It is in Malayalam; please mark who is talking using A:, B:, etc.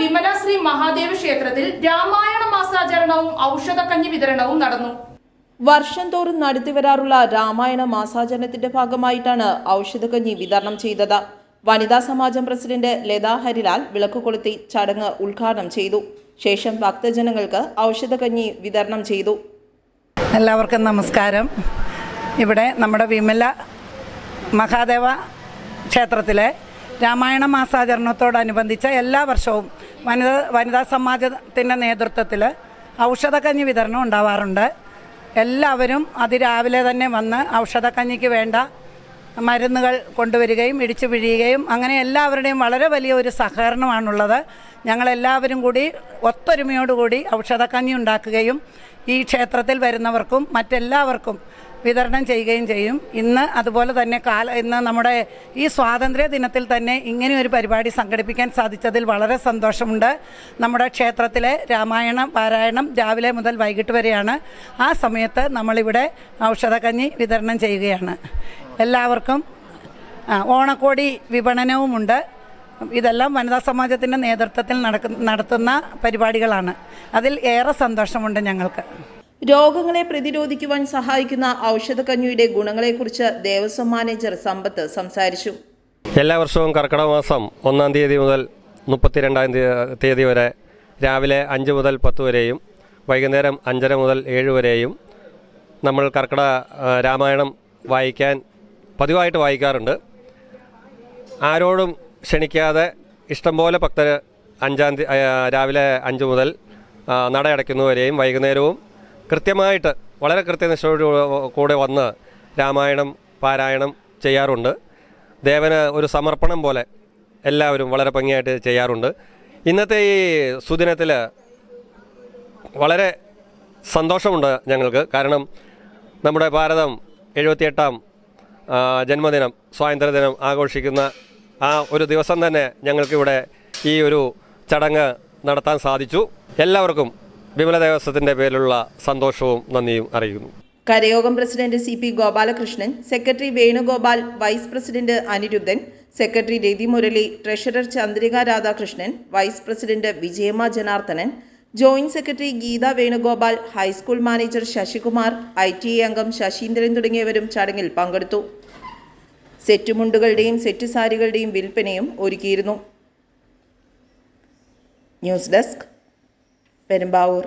A: വിമല ശ്രീ മഹാദേവ ക്ഷേത്രത്തിൽ രാമായണ മാസാചരണവും ഔഷധക്കഞ്ഞി വിതരണവും നടന്നു.
B: വർഷം തോറും നടത്തിവരാറുള്ള രാമായണ മാസാചരണത്തിന്റെ ഭാഗമായിട്ടാണ് ഔഷധക്കഞ്ഞി വിതരണം ചെയ്തത്. വനിതാ സമാജം പ്രസിഡന്റ് ലതാ ഹരിലാൽ വിളക്ക് കൊളുത്തി ചടങ്ങ് ഉദ്ഘാടനം ചെയ്തു. ശേഷം ഭക്തജനങ്ങൾക്ക് ഔഷധക്കഞ്ഞി വിതരണം ചെയ്തു.
C: എല്ലാവർക്കും നമസ്കാരം. ഇവിടെ നമ്മുടെ വിമല മഹാദേവ ക്ഷേത്രത്തിലെ രാമായണ മാസാചരണത്തോടനുബന്ധിച്ച എല്ലാ വർഷവും വനിത വനിതാ സമാജത്തിന്റെ നേതൃത്വത്തിൽ ഔഷധക്കഞ്ഞി വിതരണം ഉണ്ടാവാറുണ്ട്. എല്ലാവരും അതിരാവിലെ തന്നെ വന്ന് ഔഷധക്കഞ്ഞിക്ക് വേണ്ട മരുന്നുകൾ കൊണ്ടുവരികയും ഇടിച്ചു പിഴിയുകയും അങ്ങനെ എല്ലാവരുടെയും വളരെ വലിയ ഒരു സഹകരണമാണുള്ളത്. ഞങ്ങളെല്ലാവരും കൂടി ഒത്തൊരുമയോടുകൂടി ഔഷധക്കഞ്ഞി ഉണ്ടാക്കുകയും ഈ ക്ഷേത്രത്തിൽ വരുന്നവർക്കും മറ്റെല്ലാവർക്കും വിതരണം ചെയ്യുകയും ചെയ്യും. ഇന്ന് അതുപോലെ തന്നെ കാല ഇന്ന് നമ്മുടെ ഈ സ്വാതന്ത്ര്യ ദിനത്തിൽ തന്നെ ഇങ്ങനെ ഒരു പരിപാടി സംഘടിപ്പിക്കാൻ സാധിച്ചതിൽ വളരെ സന്തോഷമുണ്ട്. നമ്മുടെ ക്ഷേത്രത്തിലെ രാമായണ പാരായണം രാവിലെ മുതൽ വൈകിട്ട് വരെയാണ്. ആ സമയത്ത് നമ്മളിവിടെ ഔഷധക്കഞ്ഞി വിതരണം ചെയ്യുകയാണ്. എല്ലാവർക്കും ഓണക്കോടി വിപണനവുമുണ്ട്. ഇതെല്ലാം വനിതാ സമാജത്തിന്റെ നേതൃത്വത്തിൽ നടക്കുന്ന നടത്തുന്ന പരിപാടികളാണ്. അതിൽ ഏറെ സന്തോഷമുണ്ട് ഞങ്ങൾക്ക്.
B: രോഗങ്ങളെ പ്രതിരോധിക്കുവാൻ സഹായിക്കുന്ന ഔഷധക്കഞ്ഞിയുടെ ഗുണങ്ങളെക്കുറിച്ച് ദേവസ്വം മാനേജർ സമ്പത്ത് സംസാരിച്ചു.
D: എല്ലാ വർഷവും കർക്കിടക മാസം ഒന്നാം തീയതി മുതൽ മുപ്പത്തിരണ്ടാം തീയ- തീയതി വരെ രാവിലെ അഞ്ച് മുതൽ പത്ത് വരെയും വൈകുന്നേരം അഞ്ചര മുതൽ ഏഴ് വരെയും നമ്മൾ കർക്കിടക രാമായണം വായിക്കാൻ പതിവായിട്ട് വായിക്കാറുണ്ട്. ആരോടും ക്ഷണിക്കാതെ ഇഷ്ടംപോലെ ഭക്തർ അഞ്ചാം തീയതി രാവിലെ അഞ്ച് മുതൽ നട അടയ്ക്കുന്നവരെയും വൈകുന്നേരവും കൃത്യമായിട്ട് വളരെ കൃത്യനിഷ്ഠയോട് കൂടെ വന്ന് രാമായണം പാരായണം ചെയ്യാറുണ്ട്. ദേവന് ഒരു സമർപ്പണം പോലെ എല്ലാവരും വളരെ ഭംഗിയായിട്ട് ചെയ്യാറുണ്ട്. ഇന്നത്തെ ഈ സുദിനത്തിൽ വളരെ സന്തോഷമുണ്ട് ഞങ്ങൾക്ക്. കാരണം നമ്മുടെ ഭാരതം എഴുപത്തിയെട്ടാം ജന്മദിനം സ്വാതന്ത്ര്യദിനം ആഘോഷിക്കുന്ന ആ ഒരു ദിവസം തന്നെ ഞങ്ങൾക്കിവിടെ ഈ ഒരു ചടങ്ങ് നടത്താൻ സാധിച്ചു. എല്ലാവർക്കും വിമല ദേവസ്വത്തിന്റെ പേരിലുള്ള സന്തോഷവും നന്ദിയും അറിയിക്കുന്നു.
B: കരയോഗം president C P Gopalakrishnan secretary Venugopal vice president Aniruddhan secretary Rathi Murali treasurer Chandrika Radhakrishnan vice president Vijayamma Janardhanan joint secretary Geetha Venugopal high school manager Sasikumar I T അംഗം ശശീന്ദ്രൻ തുടങ്ങിയവരും ചടങ്ങിൽ പങ്കെടുത്തു. സെറ്റുമുണ്ടുകളുടെയും സെറ്റ് സാരികളുടെയും വിൽപ്പനയും ഒരുക്കിയിരുന്നു. News desk Perumbavoor.